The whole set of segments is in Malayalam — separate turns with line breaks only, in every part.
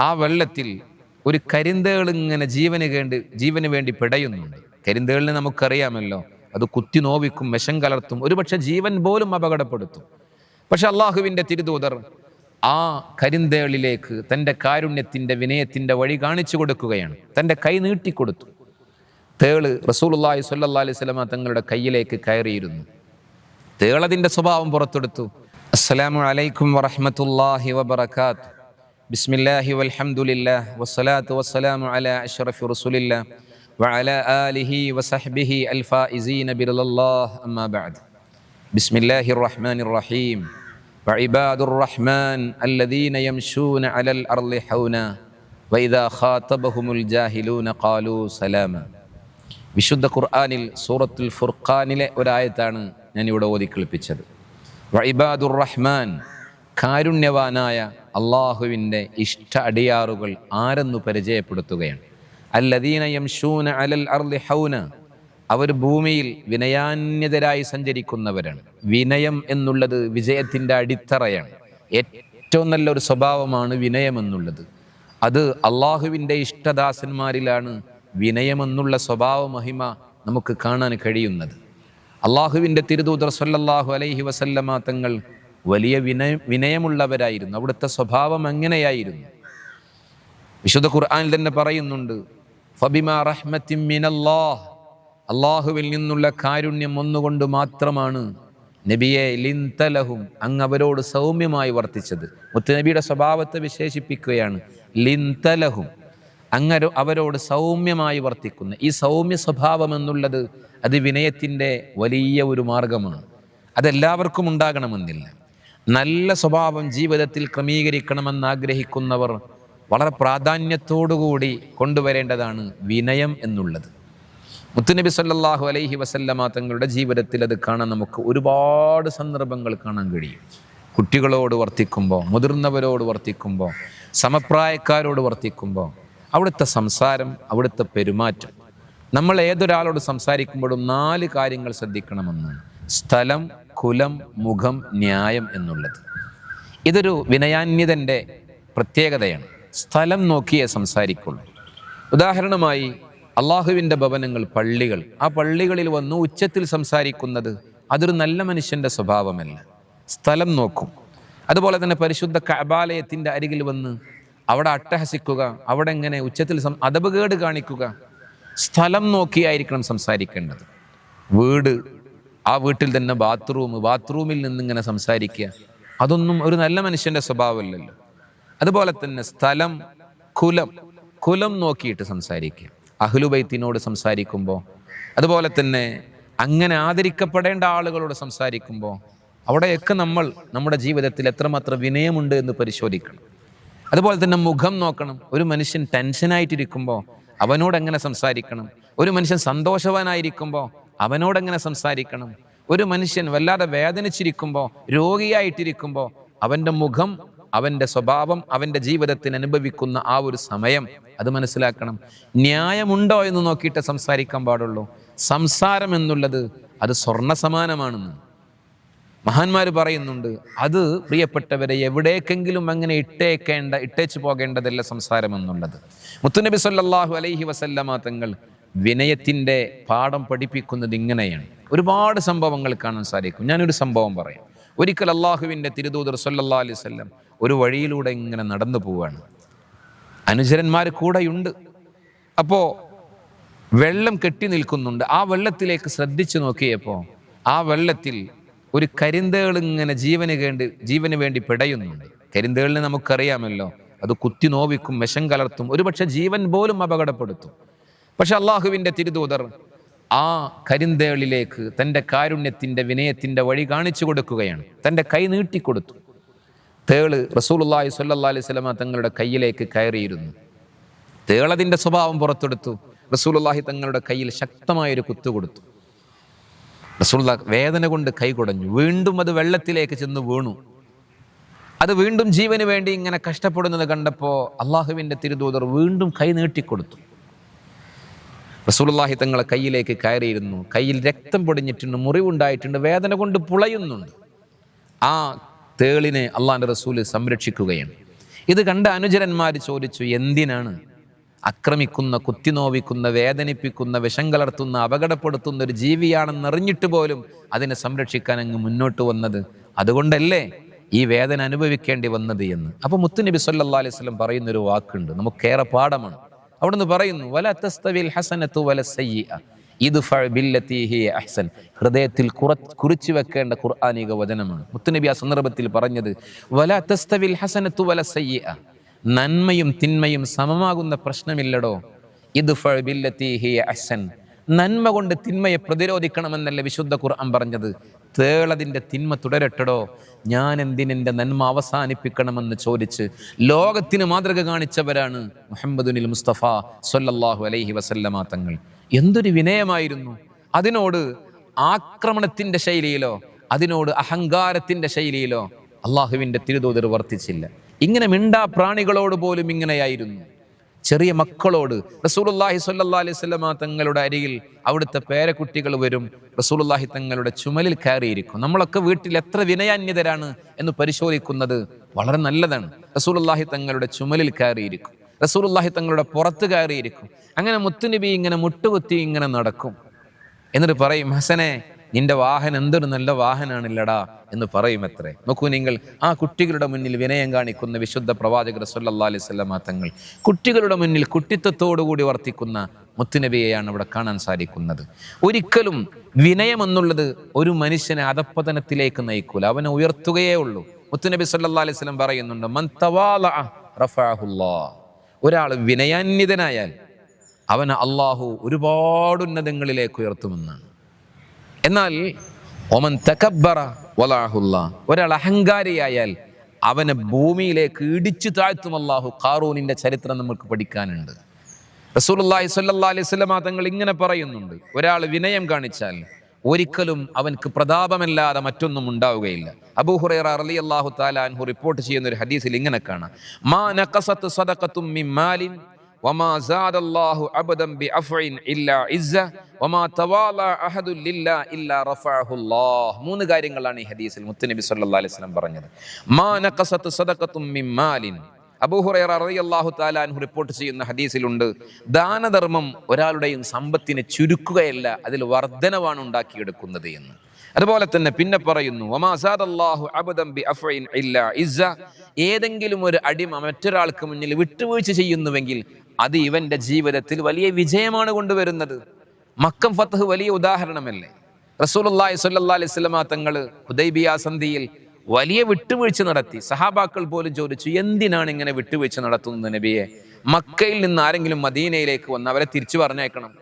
ആ വെള്ളത്തിൽ ഒരു കരിന്തേൾ ഇങ്ങനെ ജീവന് വേണ്ടി ജീവന് വേണ്ടി പിടയുന്നുണ്ട്. കരിന്തേളിനെ നമുക്കറിയാമല്ലോ. അത് കുത്തി നോവിക്കും വിഷം കലർത്തും ഒരുപക്ഷെ ജീവൻ പോലും അപകടപ്പെടുത്തും. പക്ഷെ അള്ളാഹുവിന്റെ തിരുദൂതർ ആ കരിന്തേളിലേക്ക് തന്റെ കാരുണ്യത്തിന്റെ വിനയത്തിന്റെ വഴി കാണിച്ചു കൊടുക്കുകയാണ്. തന്റെ കൈ നീട്ടിക്കൊടുത്തു. തേൾ റസൂലുള്ളാഹി സ്വല്ലല്ലാഹി അലൈഹി വസല്ലമ തങ്ങളുടെ കയ്യിലേക്ക് കയറിയിരുന്നു. തേളതിന്റെ സ്വഭാവം പുറത്തെടുത്തു. അസ്സലാമു അലൈക്കും വറഹ്മത്തുള്ളാഹി വബറകാത്ത് ബിസ്മില്ലാഹി വൽഹംദുലില്ലാഹ് വസ്സലാത്തു വസ്സലാമു അലാ അഷ്റഫി റസൂലില്ലാഹ് وعلى آله وصحبه الفائزين برضا الله أما بعد بسم الله الرحمن الرحيم وعباد الرحمن الذين يمشون على الأرض حونا وإذا خاطبهم الجاهلون قالوا سلاما വിശുദ്ധ ഖുർആാനിൽ സൂറത്തുൽ ഫുർഖാനിലെ ഒരായത്താണ് ഞാൻ ഇവിടെ ഓതി കേൾപ്പിച്ചത് വൈബാദുർ റഹ്മാൻ കാരുണ്യവാനായ അള്ളാഹുവിന്റെ ഇഷ്ട അടിയാറുകൾ ആരെന്നു പരിചയപ്പെടുത്തുകയാണ്. അല്ലദീന യംശൂന അലൽ അർലി ഹൗന. അവർ ഭൂമിയിൽ വിനയാന്യതരായി സഞ്ചരിക്കുന്നവരാണ്. വിനയം എന്നുള്ളത് വിജയത്തിന്റെ അടിത്തറയാണ്. ഏറ്റവും നല്ലൊരു സ്വഭാവമാണ് വിനയം എന്നുള്ളത്. അത് അള്ളാഹുവിന്റെ ഇഷ്ടദാസന്മാരിലാണ് വിനയമെന്നുള്ള സ്വഭാവ മഹിമ നമുക്ക് കാണാൻ കഴിയുന്നത്. അള്ളാഹുവിന്റെ തിരുദൂതർ സല്ലല്ലാഹു അലൈഹി വസല്ലമ തങ്ങൾ വലിയ വിനയ വിനയമുള്ളവരായിരുന്നു. അവിടുത്തെ സ്വഭാവം എങ്ങനെയായിരുന്നു? വിശുദ്ധ ഖുർആാനിൽ തന്നെ പറയുന്നുണ്ട് മിനല്ലാഹ്. അള്ളാഹുവിൽ നിന്നുള്ള കാരുണ്യം ഒന്നുകൊണ്ട് മാത്രമാണ് നബിയെ ലിന്തലഹും അങ്ങ് അവരോട് സൗമ്യമായി വർത്തിച്ചത്. മുത്തുനബിയുടെ സ്വഭാവത്തെ വിശേഷിപ്പിക്കുകയാണ് ലിന്തലഹും അങ്ങര അവരോട് സൗമ്യമായി വർത്തിക്കുന്നു. ഈ സൗമ്യ സ്വഭാവം എന്നുള്ളത് അത് വിനയത്തിന്റെ വലിയ ഒരു മാർഗമാണ്. അതെല്ലാവർക്കും ഉണ്ടാകണമെന്നില്ല. നല്ല സ്വഭാവം ജീവിതത്തിൽ ക്രമീകരിക്കണമെന്ന് ആഗ്രഹിക്കുന്നവർ വളരെ പ്രാധാന്യത്തോടുകൂടി കൊണ്ടുവരേണ്ടതാണ് വിനയം എന്നുള്ളത്. മുത്തുനബി സല്ലാഹു അലൈഹി വസല്ലമ തങ്ങളുടെ ജീവിതത്തിൽ അത് കാണാൻ നമുക്ക് ഒരുപാട് സന്ദർഭങ്ങൾ കാണാൻ കഴിയും. കുട്ടികളോട് വർത്തിക്കുമ്പോൾ മുതിർന്നവരോട് വർത്തിക്കുമ്പോൾ സമപ്രായക്കാരോട് വർത്തിക്കുമ്പോൾ അവിടുത്തെ സംസാരം അവിടുത്തെ പെരുമാറ്റം. നമ്മൾ ഏതൊരാളോട് സംസാരിക്കുമ്പോഴും നാല് കാര്യങ്ങൾ ശ്രദ്ധിക്കണമെന്നാണ്. സ്ഥലം കുലം മുഖം ന്യായം എന്നുള്ളത്. ഇതൊരു വിനയാന്യതന്റെ പ്രത്യേകതയാണ്. സ്ഥലം നോക്കിയേ സംസാരിക്കുള്ളൂ. ഉദാഹരണമായി അള്ളാഹുവിന്റെ ഭവനങ്ങൾ പള്ളികൾ. ആ പള്ളികളിൽ വന്ന് ഉച്ചത്തിൽ സംസാരിക്കുന്നത് അതൊരു നല്ല മനുഷ്യന്റെ സ്വഭാവമല്ല. സ്ഥലം നോക്കും. അതുപോലെ തന്നെ പരിശുദ്ധ കബാലയത്തിന്റെ അരികിൽ വന്ന് അവിടെ അട്ടഹസിക്കുക അവിടെ എങ്ങനെ ഉച്ചത്തിൽ സം അതപകേട് കാണിക്കുക. സ്ഥലം നോക്കിയായിരിക്കണം സംസാരിക്കേണ്ടത്. വീട് ആ വീട്ടിൽ തന്നെ ബാത്റൂം ബാത്റൂമിൽ നിന്നിങ്ങനെ സംസാരിക്കുക. അതൊന്നും ഒരു നല്ല മനുഷ്യന്റെ സ്വഭാവമല്ലല്ലോ. അതുപോലെ തന്നെ സ്ഥലം കുലം കുലം നോക്കിയിട്ട് സംസാരിക്കുക. അഹ്ലുബൈത്തിനോട് സംസാരിക്കുമ്പോൾ അതുപോലെ തന്നെ അങ്ങനെ ആദരിക്കപ്പെടേണ്ട ആളുകളോട് സംസാരിക്കുമ്പോൾ അവിടെയൊക്കെ നമ്മൾ നമ്മുടെ ജീവിതത്തിൽ എത്രമാത്രം വിനയമുണ്ട് എന്ന് പരിശോധിക്കണം. അതുപോലെ തന്നെ മുഖം നോക്കണം. ഒരു മനുഷ്യൻ ടെൻഷനായിട്ടിരിക്കുമ്പോൾ അവനോട് എങ്ങനെ സംസാരിക്കണം? ഒരു മനുഷ്യൻ സന്തോഷവാനായിരിക്കുമ്പോൾ അവനോട് എങ്ങനെ സംസാരിക്കണം? ഒരു മനുഷ്യൻ വല്ലാതെ വേദനിച്ചിരിക്കുമ്പോൾ രോഗിയായിട്ടിരിക്കുമ്പോൾ അവന്റെ മുഖം അവന്റെ സ്വഭാവം അവന്റെ ജീവിതത്തിന് അനുഭവിക്കുന്ന ആ ഒരു സമയം അത് മനസ്സിലാക്കണം. ന്യായമുണ്ടോ എന്ന് നോക്കിയിട്ട് സംസാരിക്കാൻ പാടുള്ളൂ. സംസാരം എന്നുള്ളത് അത് സ്വർണ സമാനമാണെന്ന് മഹാന്മാർ പറയുന്നുണ്ട്. അത് പ്രിയപ്പെട്ടവരെ എവിടേക്കെങ്കിലും അങ്ങനെ ഇട്ടേക്കേണ്ട ഇട്ടേച്ചു പോകേണ്ടതല്ല സംസാരം എന്നുള്ളത് മുത്തുനബി സല്ലാഹു അലൈഹി വസല്ലമ തങ്ങൾ വിനയത്തിന്റെ പാഠം പഠിപ്പിക്കുന്നത് ഇങ്ങനെയാണ്. ഒരുപാട് സംഭവങ്ങൾ കാണാൻ സാധിക്കും. ഞാനൊരു സംഭവം പറയാം. ഒരിക്കൽ അള്ളാഹുവിന്റെ തിരുദൂതർ സല്ലല്ലാ അലൈഹി വസല്ലം ഒരു വഴിയിലൂടെ ഇങ്ങനെ നടന്നു പോവുകയാണ് അനുചരന്മാർ കൂടെയുണ്ട്. അപ്പോൾ വെള്ളം കെട്ടി നിൽക്കുന്നുണ്ട്. ആ വെള്ളത്തിലേക്ക് ശ്രദ്ധിച്ചു നോക്കിയപ്പോൾ ആ വെള്ളത്തിൽ ഒരു കരിന്തേൾ ഇങ്ങനെ ജീവന് വേണ്ടി ജീവന് വേണ്ടി പിടയുന്നുണ്ട്. കരിന്തേളിനെ നമുക്കറിയാമല്ലോ. അത് കുത്തി നോവിക്കും വിഷം കലർത്തും. ഒരുപക്ഷെ ജീവൻ പോലും അപകടപ്പെടുത്തും. പക്ഷെ അള്ളാഹുവിന്റെ തിരുദൂതർ ആ കരിന്തേളിലേക്ക് തന്റെ കാരുണ്യത്തിന്റെ വിനയത്തിന്റെ വഴി കാണിച്ചു കൊടുക്കുകയാണ്. തന്റെ കൈ നീട്ടിക്കൊടുത്തു. തേൾ റസൂലുള്ളാഹി സ്വല്ലല്ലാഹി അലൈഹി വസല്ലമ തങ്ങളുടെ കയ്യിലേക്ക് കയറിയിരുന്നു. തേളതിന്റെ സ്വഭാവം പുറത്തെടുത്തു. റസൂലുള്ളാഹി തങ്ങളുടെ കയ്യിൽ ശക്തമായൊരു കുത്തു കൊടുത്തു. റസൂലുള്ള വേദന കൊണ്ട് കൈ കുടഞ്ഞു. വീണ്ടും അത് വെള്ളത്തിലേക്ക് ചെന്ന് വീണു. അത് വീണ്ടും ജീവന് വേണ്ടി ഇങ്ങനെ കഷ്ടപ്പെടുന്നത് കണ്ടപ്പോൾ അള്ളാഹുവിന്റെ തിരുദൂതർ വീണ്ടും കൈ നീട്ടിക്കൊടുത്തു. റസൂലുള്ളാഹി തങ്ങളെ കയ്യിലേക്ക് കയറിയിരുന്നു. കയ്യിൽ രക്തം പൊടിഞ്ഞിട്ടുണ്ട് മുറിവുണ്ടായിട്ടുണ്ട് വേദന കൊണ്ട് പുളയുന്നുണ്ട്. ആ തേളിനെ അള്ളാഹിന്റെ റസൂൽ സംരക്ഷിക്കുകയാണ്. ഇത് കണ്ട അനുചരന്മാർ ചോദിച്ചു എന്തിനാണ്? അക്രമിക്കുന്ന കുത്തിനോവിക്കുന്ന വേദനിപ്പിക്കുന്ന വിഷം കലർത്തുന്ന അപകടപ്പെടുത്തുന്ന ഒരു ജീവിയാണെന്നറിഞ്ഞിട്ട് പോലും അതിനെ സംരക്ഷിക്കാൻ അങ്ങ് മുന്നോട്ട് വന്നത് അതുകൊണ്ടല്ലേ ഈ വേദന അനുഭവിക്കേണ്ടി വന്നത് എന്ന്. അപ്പൊ മുത്തുനബി സല്ലാ അലൈഹി സ്വലം പറയുന്ന ഒരു വാക്കുണ്ട് നമുക്കേറെ പാഠമാണ്. അവിടുന്ന് പറയുന്നു വല തസ്തവിൽ ഹസനത്തു വല ഹിയ അഹ്സൻ. ഹൃദയത്തിൽ കുറ കുറിച്ചു വെക്കേണ്ട ഖുർആാനിക വചനമാണ്. മുത്തുനബി ആ സന്ദർഭത്തിൽ പറഞ്ഞത് വല തസ്തവിൽ ഹസനത്തു വല സയ്യ നന്മയും തിന്മയും സമമാകുന്ന പ്രശ്നമില്ലടോ. ഹിയ അഹ്സൻ. നന്മ കൊണ്ട് തിന്മയെ പ്രതിരോധിക്കണമെന്നല്ല വിശുദ്ധ ഖുർആൻ പറഞ്ഞത്? തേളതിന്റെ തിന്മ തുടരട്ടടോ. ഞാൻ എന്തിനെന്റെ നന്മ അവസാനിപ്പിക്കണമെന്ന് ചോദിച്ച് ലോകത്തിന് മാതൃക കാണിച്ചവരാണ് മുഹമ്മദുനിൽ മുസ്തഫ സൊല്ലാഹു അലൈഹി വസല്ലമ തങ്ങൾ. എന്തൊരു വിനയമായിരുന്നു. അതിനോട് ആക്രമണത്തിന്റെ ശൈലിയിലോ അതിനോട് അഹങ്കാരത്തിന്റെ ശൈലിയിലോ അള്ളാഹുവിന്റെ തിരുതോതർ വർത്തിച്ചില്ല. ഇങ്ങനെ മിണ്ടാ പ്രാണികളോട് പോലും ഇങ്ങനെയായിരുന്നു. ചെറിയ മക്കളോട് റസൂലുള്ളാഹി സ്വല്ലല്ലാഹി അലൈഹി വസല്ലം തങ്ങളുടെ അരികിൽ അവിടുത്തെ പേരക്കുട്ടികൾ വരും. റസൂലുള്ളാഹി തങ്ങളുടെ ചുമലിൽ കയറിയിരിക്കും. നമ്മളൊക്കെ വീട്ടിൽ എത്ര വിനയാന്യതരാണ് എന്ന് പരിശോധിക്കുന്നത് വളരെ നല്ലതാണ്. റസൂലുള്ളാഹി തങ്ങളുടെ ചുമലിൽ കയറിയിരിക്കും. റസൂലുള്ളാഹി തങ്ങളുടെ പുറത്ത് കയറിയിരിക്കും. അങ്ങനെ മുത്തുനബി ഇങ്ങനെ മുട്ടുകുത്തി ഇങ്ങനെ നടക്കും. എന്നിട്ട് പറയും ഹസനെ നിന്റെ വാഹനം എന്തൊരു നല്ല വാഹനാണില്ലടാ എന്ന് പറയും എത്രേ നോക്കൂ നിങ്ങൾ ആ കുട്ടികളുടെ മുന്നിൽ വിനയം കാണിക്കുന്ന വിശുദ്ധ പ്രവാചകർ സല്ലാ അലൈഹി സ്വലമ തങ്ങൾ കുട്ടികളുടെ മുന്നിൽ കുട്ടിത്വത്തോടുകൂടി വർത്തിക്കുന്ന മുത്തുനബിയെയാണ് ഇവിടെ കാണാൻ സാധിക്കുന്നത്. ഒരിക്കലും വിനയം എന്നുള്ളത് ഒരു മനുഷ്യനെ അധപ്പതനത്തിലേക്ക് നയിക്കൂല അവനെ ഉയർത്തുകയേ ഉള്ളൂ. മുത്തുനബി സല്ലാ അലൈഹി സ്വലം പറയുന്നുണ്ട് ഒരാൾ വിനയാന്യതനായാൽ അവനെ അള്ളാഹു ഒരുപാട് ഉന്നതങ്ങളിലേക്ക് ഉയർത്തുമെന്നാണ്. എന്നാൽ ഒമൻ തകബ്ബറ വലാഹുല്ല ഒരാൾ അഹങ്കാരിയായാൽ അവനെ ഭൂമിയിലേക്ക് ഇടിച്ചു താഴ്ത്തും അള്ളാഹു കാറൂനിന്റെ ചരിത്രം നമുക്ക് പഠിക്കാനുണ്ട്. റസൂലുള്ളാഹി സ്വല്ലല്ലാഹി അലൈഹി വസല്ലമ തങ്ങൾ ഇങ്ങനെ പറയുന്നുണ്ട്. ഒരാൾ വിനയം കാണിച്ചാൽ ഒരിക്കലും അവൻക്ക് പ്രതാപമല്ലാതെ മറ്റൊന്നും ഉണ്ടാവുകയില്ല. അബൂഹുറൈറ റളിയല്ലാഹു താലാൻഹു അൻഹു റിപ്പോർട്ട് ചെയ്യുന്ന ഒരു ഹദീസിൽ ഇങ്ങനെ കാണാം. മാ നഖസത്ത് സദക്കത്തും മിമ്മാലിൻ മാലിൻ وما زاد الله عبدا بعفو الا عزه وما تواضع احد لله الا رفعه الله മൂന്ന് കാര്യങ്ങളാണ് ഈ ഹദീസിൽ മുത്തുനബി സല്ലല്ലാഹു അലൈഹി വസല്ലം പറഞ്ഞത് മാ നഖസത്ത് സദഖത്തും മിൻ മാലിൻ അബൂ ഹുറൈറ റളിയല്ലാഹു തആല അൻഹു റിപ്പോർട്ട് ചെയ്യുന്ന ഹദീസിലുണ്ട് ദാനധർമ്മം ഒരാളുടെയും സമ്പത്തിനെ ചുരുക്കുകയല്ല അതിൽ വർധനവാണ് ഉണ്ടാക്കിയെടുക്കുന്നത് എന്ന് അതുപോലെ തന്നെ പിന്നെ പറയുന്നു വമാ സാദല്ലാഹു അബദൻ ബി അഫ്ഇൻ ഇല്ലാ ഇസ്സ ഏതെങ്കിലും ഒരു അടിമ മറ്റൊരാൾക്ക് മുന്നിൽ വിട്ടുവീഴ്ച ചെയ്യുന്നുവെങ്കിൽ അത് ഇവന്റെ ജീവിതത്തിൽ വലിയ വിജയമാണ് കൊണ്ടുവരുന്നത്. മക്കം ഫത്തഹ് വലിയ ഉദാഹരണമല്ലേ? റസൂലുള്ളാഹി സ്വല്ലല്ലാഹി അലൈഹി തങ്ങൾ ഹുദൈബിയ സന്ധിയിൽ വലിയ വിട്ടുവീഴ്ച നടത്തി. സഹാബാക്കൾ പോലും ചോദിച്ചു എന്തിനാണ് ഇങ്ങനെ വിട്ടുവീഴ്ച നടത്തുന്നത് നബിയെ? മക്കയിൽ നിന്ന് ആരെങ്കിലും മദീനയിലേക്ക് വന്ന് അവരെ തിരിച്ചു പറഞ്ഞേക്കണം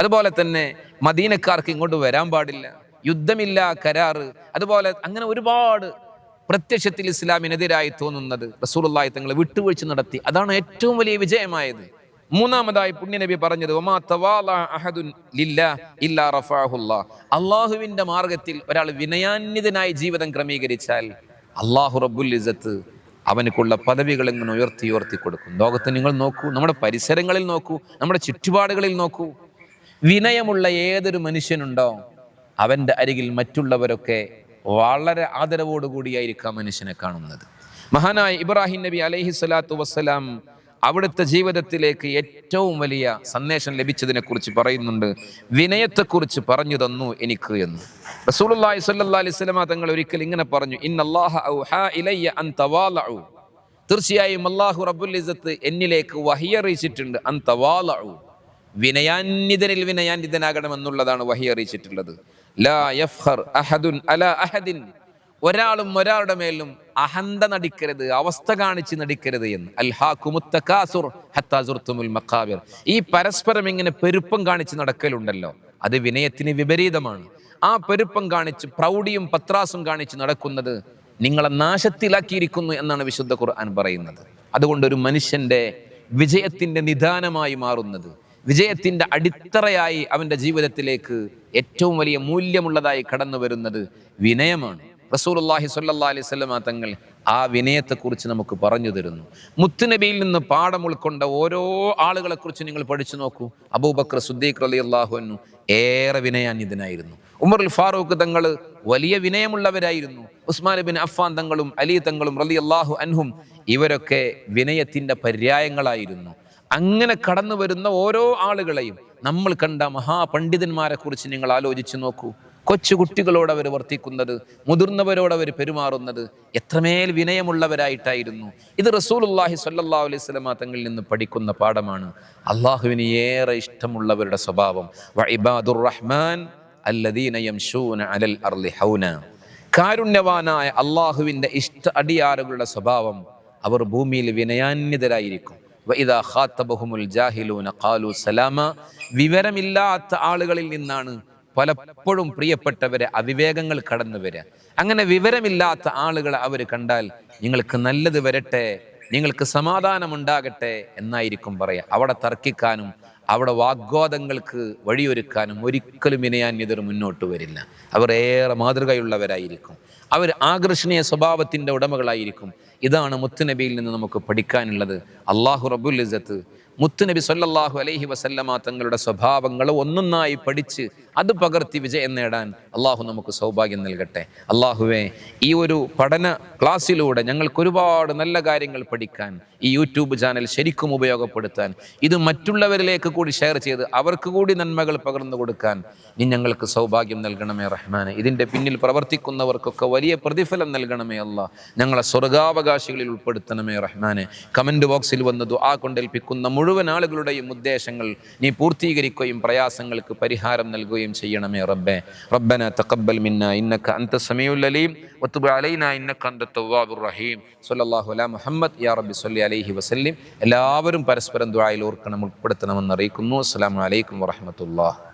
അതുപോലെ തന്നെ മദീനക്കാർക്ക് ഇങ്ങോട്ട് വരാൻ പാടില്ല. യുദ്ധമില്ല കരാറ്. അതുപോലെ അങ്ങനെ ഒരുപാട് പ്രത്യക്ഷത്തിൽ ഇസ്ലാമിനെതിരായി തോന്നുന്നത് റസൂലുള്ളാഹി തങ്ങൾ വിട്ടുവീഴ്ച നടത്തി. അതാണ് ഏറ്റവും വലിയ വിജയമായത്. മൂന്നാമതായി പുണ്യനബി പറഞ്ഞത് അള്ളാഹുവിന്റെ മാർഗത്തിൽ ഒരാൾ വിനയാന്യതനായി ജീവിതം ക്രമീകരിച്ചാൽ അള്ളാഹു റബ്ബുൽ ഇസത്ത് അവനക്കുള്ള പദവികൾ ഇങ്ങനെ ഉയർത്തി ഉയർത്തി കൊടുക്കും. ലോകത്ത് നിങ്ങൾ നോക്കൂ നമ്മുടെ പരിസരങ്ങളിൽ നോക്കൂ നമ്മുടെ ചുറ്റുപാടുകളിൽ നോക്കൂ. വിനയമുള്ള ഏതൊരു മനുഷ്യനുണ്ടോ അവന്റെ അരികിൽ മറ്റുള്ളവരൊക്കെ വളരെ ആദരവോടുകൂടിയായിരിക്കാം മനുഷ്യനെ കാണുന്നത്. മഹാനായ ഇബ്രാഹിം നബി അലൈഹി സ്വലാത്തു വസ്സലാം അവിടുത്തെ ജീവിതത്തിലേക്ക് ഏറ്റവും വലിയ സന്ദേശം ലഭിച്ചതിനെ കുറിച്ച് പറയുന്നുണ്ട്. വിനയത്തെക്കുറിച്ച് പറഞ്ഞു തന്നു എനിക്ക് എന്ന്. സ്വല്ലല്ലാഹി അലൈഹി വസല്ലമ തങ്ങൾ ഒരിക്കൽ ഇങ്ങനെ പറഞ്ഞു ഇന്നല്ലാഹു തീർച്ചയായും അള്ളാഹു റബ്ബുൽ ഇസ്സത്ത് എന്നിലേക്ക് വഹിയറിയിച്ചിട്ടുണ്ട് അൻ തവാലു വിനയാന്വിതനിൽ വിനയാന്വിതനാകണമെന്നുള്ളതാണ് വഹി അറിയിച്ചിട്ടുള്ളത്. ലാ അഹദുൻ ഒരാളും ഒരാളുടെ മേലും അഹന്ത നടിക്കരുത് അവസ്ഥ കാണിച്ച് നടിക്കരുത് എന്ന്. മഖാബിർ. ഈ പരസ്പരം ഇങ്ങനെ പെരുപ്പം കാണിച്ച് നടക്കലുണ്ടല്ലോ. അത് വിനയത്തിന് വിപരീതമാണ്. ആ പെരുപ്പം കാണിച്ച് പ്രൗഢിയും പത്രാസും കാണിച്ച് നടക്കുന്നത് നിങ്ങളെ നാശത്തിലാക്കിയിരിക്കുന്നു എന്നാണ് വിശുദ്ധ ഖുർആൻ പറയുന്നത്. അതുകൊണ്ട് ഒരു മനുഷ്യന്റെ വിജയത്തിന്റെ നിദാനമായി മാറുന്നത്. വിജയത്തിന്റെ അടിത്തറയായി അവന്റെ ജീവിതത്തിലേക്ക് ഏറ്റവും വലിയ മൂല്യമുള്ളതായി കടന്നു വരുന്നത് വിനയമാണ്. റസൂലുള്ളാഹി സ്വല്ലല്ലാഹി അലൈഹി വസല്ലമ തങ്ങൾ ആ വിനയത്തെക്കുറിച്ച് നമുക്ക് പറഞ്ഞു തരുന്നു. മുത്തുനബിയിൽ നിന്ന് പാഠം ഉൾക്കൊണ്ട ഓരോ ആളുകളെ കുറിച്ച് നിങ്ങൾ പഠിച്ചു നോക്കൂ. അബൂബക്കർ സുദ്ദീഖ് അലി അൻഹു ഏറെ വിനയാന്യതനായിരുന്നു ഉമർ ഉൽ ഫാറൂഖ് തങ്ങൾ വലിയ വിനയമുള്ളവരായിരുന്നു. ഉസ്മാൻ ബിൻ അഫ്ഫാൻ തങ്ങളും അലി തങ്ങളും റലി അള്ളാഹു അൻഹും ഇവരൊക്കെ വിനയത്തിന്റെ പര്യായങ്ങളായിരുന്നു. അങ്ങനെ കടന്നു വരുന്ന ഓരോ ആളുകളെയും നമ്മൾ കണ്ട മഹാപണ്ഡിതന്മാരെ കുറിച്ച് നിങ്ങൾ ആലോചിച്ചു നോക്കൂ. കൊച്ചു കുട്ടികളോട് അവർ വർത്തിക്കുന്നത് മുതിർന്നവരോട് അവർ പെരുമാറുന്നത് എത്രമേൽ വിനയമുള്ളവരായിട്ടായിരുന്നു. ഇത് റസൂലുല്ലാഹി സല്ലാ അലൈഹി സ്വലമ തങ്ങളിൽ നിന്ന് പഠിക്കുന്ന പാഠമാണ്. അള്ളാഹുവിന് ഏറെ ഇഷ്ടമുള്ളവരുടെ സ്വഭാവം റഹ്മാൻ അലൽ ഹൗന. കാരുണ്യവാനായ അള്ളാഹുവിന്റെ ഇഷ്ട അടിയാറുകളുടെ സ്വഭാവം അവർ ഭൂമിയിൽ വിനയാന്യതരായിരിക്കും സലാമ. വിവരമില്ലാത്ത ആളുകളിൽ നിന്നാണ് പലപ്പോഴും പ്രിയപ്പെട്ടവരെ അവിവേകങ്ങൾ കടന്നു വരിക. അങ്ങനെ വിവരമില്ലാത്ത ആളുകളെ അവർ കണ്ടാൽ നിങ്ങൾക്ക് നല്ലത് വരട്ടെ നിങ്ങൾക്ക് സമാധാനമുണ്ടാകട്ടെ എന്നായിരിക്കും പറയുക അവിടെ തർക്കിക്കാനും അവിടെ വാഗ്വാദങ്ങൾക്ക് വഴിയൊരുക്കാനും ഒരിക്കലും വിനയാന്യതർ മുന്നോട്ട് വരില്ല. അവർ ഏറെ മാതൃകയുള്ളവരായിരിക്കും. അവർ ആകർഷണീയ സ്വഭാവത്തിന്റെ ഉടമകളായിരിക്കും. ഇതാണ് മുത്തുനബിയിൽ നിന്ന് നമുക്ക് പഠിക്കാനുള്ളത്. അള്ളാഹു റബുൽ ഇസത്ത് മുത്തുനബി സല്ലല്ലാഹു അലൈഹി വസല്ലമ തങ്ങളുടെ സ്വഭാവങ്ങൾ ഒന്നൊന്നായി പഠിച്ച് അത് പകർത്തി വിജയം നേടാൻ അള്ളാഹു നമുക്ക് സൗഭാഗ്യം നൽകട്ടെ. അള്ളാഹുവെ ഈ ഒരു പഠന ക്ലാസ്സിലൂടെ ഞങ്ങൾക്ക് ഒരുപാട് നല്ല കാര്യങ്ങൾ പഠിക്കാൻ ഈ യൂട്യൂബ് ചാനൽ ശരിക്കും ഉപയോഗപ്പെടുത്താൻ ഇത് മറ്റുള്ളവരിലേക്ക് കൂടി ഷെയർ ചെയ്ത് അവർക്ക് കൂടി നന്മകൾ പകർന്നു കൊടുക്കാൻ നീ ഞങ്ങൾക്ക് സൗഭാഗ്യം നൽകണമേ റഹ്മാനെ. ഇതിന്റെ പിന്നിൽ പ്രവർത്തിക്കുന്നവർക്കൊക്കെ വലിയ പ്രതിഫലം നൽകണമേ അല്ല ഞങ്ങളെ സ്വർഗാവകാശികളിൽ ഉൾപ്പെടുത്തണമേ റഹ്മാനെ. കമന്റ് ബോക്സിൽ വന്ന് ദുആ കൊണ്ടേൽപ്പിക്കുന്ന മുഴുവൻ ആളുകളുടെയും ഉദ്ദേശങ്ങൾ നീ പൂർത്തീകരിക്കുകയും പ്രയാസങ്ങൾക്ക് പരിഹാരം നൽകുകയും ചെയ്യണമേ റബ്ബേ. റബ്ബന തഖബ്ബൽ മിന്ന ഇന്നക അൻത സമീഉൽ അലീം വതുബ് അലൈനാ ഇന്നക അൻത തവ്വാബുർ റഹീം. സല്ലല്ലാഹു അലാ മുഹമ്മദ് യാ റബ്ബി സ്വല്ലി അലൈഹി വസല്ലിം. എല്ലാവരും പരസ്പരം ദുആയിൽ ഓർക്കണം ഉൾപ്പെടുത്തണമെന്ന് അറിയിക്കുന്നു. അസ്സലാമു അലൈക്കും വറഹ്മത്തുള്ളാഹി.